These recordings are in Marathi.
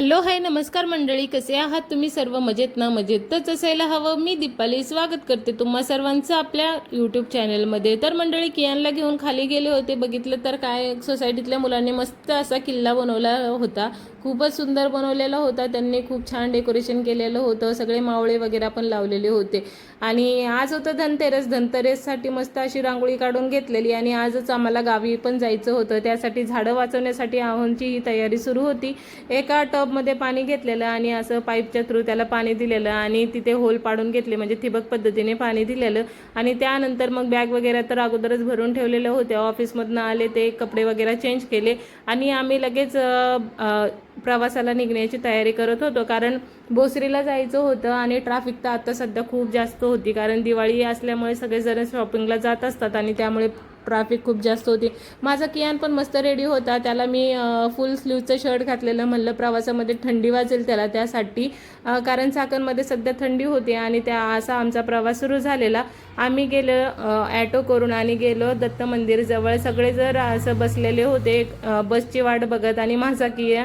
हॅलो हाय नमस्कार मंडळी कसे आहात तुम्ही सर्व? मजेत ना? मजेतच असायला हवं. मी दीपाली स्वागत करते तुम्हा सर्वांचं आपल्या यूट्यूब चॅनलमध्ये तर मंडळी कियानला घेऊन खाली गेले होते. बघितलं तर काय सोसायटीतल्या मुलांनी मस्त असा किल्ला बनवला होता. खूपच सुंदर बनवलेला होता. त्यांनी खूप छान डेकोरेशन केलेलं होतं. सगळे मावळे वगैरे पण लावलेले होते. आणि आज होतं धनतेरस. धनतेरससाठी मस्त अशी रांगोळी काढून घेतलेली. आणि आजच आम्हाला गावी पण जायचं होतं. त्यासाठी झाडं वाचवण्यासाठी आव्हानची ही तयारी सुरू होती. एका टबमध्ये पाणी घेतलेलं आणि असं पाईपच्या थ्रू त्याला पाणी दिलेलं आणि तिथे होल पाडून घेतले म्हणजे ठिबक पद्धतीने पाणी दिलेलं. आणि त्यानंतर मग बॅग वगैरे तर अगोदरच भरून ठेवलेलं होते. ऑफिसमधनं आले ते कपडे वगैरे चेंज केले आणि आम्ही लगेच प्रवासाला निघण्याची तयारी करत होतो. कारण भोसरीला जायचं होतं आणि ट्रॅफिक तर आता सध्या खूप जास्त होती. कारण दिवाळी असल्यामुळे सगळेजण शॉपिंगला जात असतात आणि त्यामुळे ट्रॅफिक खूप जास्त होती. माझा कियान पण मस्त रेडी होता. त्याला मी फुल स्लीवचं शर्ट घातलेलं म्हणलं प्रवासामध्ये थंडी वाजेल त्याला त्यासाठी. कारण चाकणमध्ये सध्या थंडी होती आणि त्या असा आमचा प्रवास सुरू झालेला. आम्ही गेलो ॲटो करून आणि गेलो दत्त मंदिर जवळ. सगळे जर असं बसलेले होते बसची वाट बघत आणि माझा किया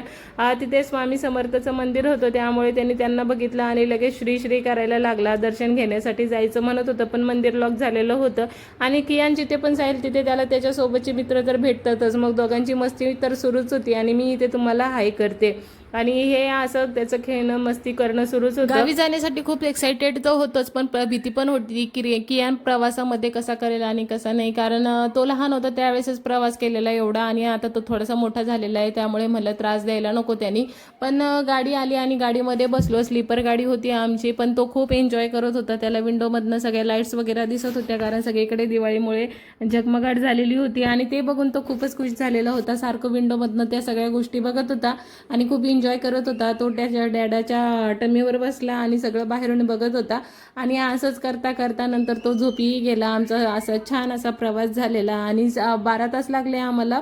तिथे स्वामी समर्थचं मंदिर होतं. त्यामुळे त्यांनी त्यांना बघितलं आणि लगेच श्री श्री करायला लागला. दर्शन घेण्यासाठी जायचं म्हणत होतं पण मंदिर लॉक झालेलं होतं. आणि कियान जिथे पण जाईल तिथे त्याला त्याच्यासोबतचे मित्र तर भेटतातच. मग दोघांची मस्ती तर सुरूच होती आणि मी इथे तुम्हाला हाय करते. आणि हे असं त्याचं खेळणं मस्ती करणं सुरूच होतं. गावी जाण्यासाठी खूप एक्साइटेड तर होतोच पण भीती पण होती की रे- कियान प्रवासामध्ये कसा करेल आणि कसा नाही. कारण तो लहान होता त्यावेळेसच प्रवास केलेला एवढा आणि आता तो थोडासा मोठा झालेला आहे त्यामुळे मला त्रास द्यायला नको त्यांनी. पण गाडी आली आणि गाडीमध्ये बसलो. स्लीपर गाडी होती आमची पण तो खूप एन्जॉय करत होता. त्याला विंडोमधनं सगळ्या लाईट्स वगैरे दिसत होत्या कारण सगळीकडे दिवाळीमुळे जगमगाट झालेली होती. आणि ते बघून तो खूपच खुश झालेला होता. सारखं विंडोमधनं त्या सगळ्या गोष्टी बघत होता आणि खूप एन्जॉय एन्जॉय करत होता. तो त्याच्या डॅडाच्या टमीवर बसला आणि सगळं बाहेरून बघत होता. आणि असंच करता करता नंतर तो झोपीही गेला. आमचा असा छान असा प्रवास झालेला. आणि बारा तास लागले आम्हाला.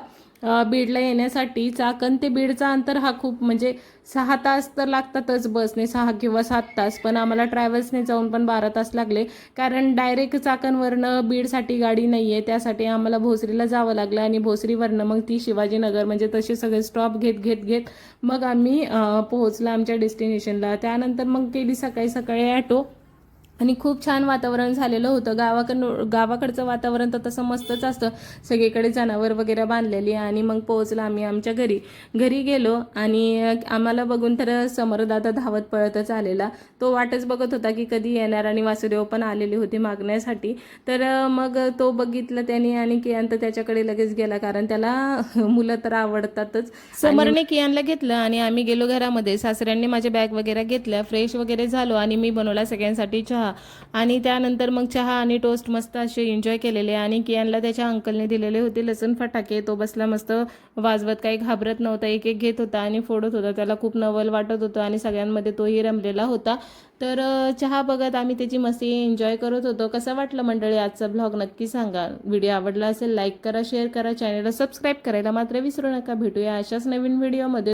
बीडला येण्यासाठी चाकण ते बीडचा अंतर हा खूप म्हणजे सहा तास तर लागतातच बसने सहा किंवा सात तास पण आम्हाला ट्रॅव्हल्सने जाऊन पण बारा तास लागले. कारण डायरेक्ट चाकणवरनं बीडसाठी गाडी नाही आहे त्यासाठी आम्हाला भोसरीला जावं लागलं आणि भोसरीवरनं मग ती शिवाजीनगर म्हणजे तसे सगळे स्टॉप घेत घेत घेत मग आम्ही पोहोचला पोहोचलो आमच्या डेस्टिनेशनला त्यानंतर मग केली सकाळी सकाळी ॲटो आणि खूप छान वातावरण झालेलं होतं. गावाकडं गावाकडचं वातावरण तर तसं मस्तच असतं. सगळीकडे जनावर वगैरे बांधलेली आणि मग पोहोचलो आम्ही आमच्या घरी. घरी गेलो आणि आम्हाला बघून तर समरदादा धावत पळतच आलेला. तो वाटच बघत होता की कधी येणार आणि वासुदेव पण आलेली होती मागण्यासाठी. तर मग तो बघितलं त्याने आणि कियांत त्याच्याकडे लगेच गेला कारण त्याला मुलं तर आवडतातच. समरने कियानला घेतलं आणि आम्ही गेलो घरामध्ये. सासऱ्यांनी माझ्या बॅग वगैरे घेतल्या फ्रेश वगैरे झालो आणि मी बनवला सगळ्यांसाठी चहा. आणि त्यानंतर मग चहा आणि टोस्ट मस्त असे एन्जॉय केलेले. आणि कियानला त्याच्या अंकलने दिलेले होते लसूण फटाके. तो बसला मस्त वाजवत. काही घाबरत नव्हता. एक एक घेत होता आणि फोडत होता. त्याला खूप नवल वाटत होतं आणि सगळ्यांमध्ये तोही रमलेला होता. तर चहा बघत आम्ही त्याची मस्ती एन्जॉय करत होतो. कसं वाटलं मंडळी आजचा ब्लॉग नक्की सांगा. व्हिडिओ आवडला असेल लाईक करा शेअर करा. चॅनलला सबस्क्राईब करायला मात्र विसरू नका. भेटूया अशाच नवीन व्हिडिओमध्ये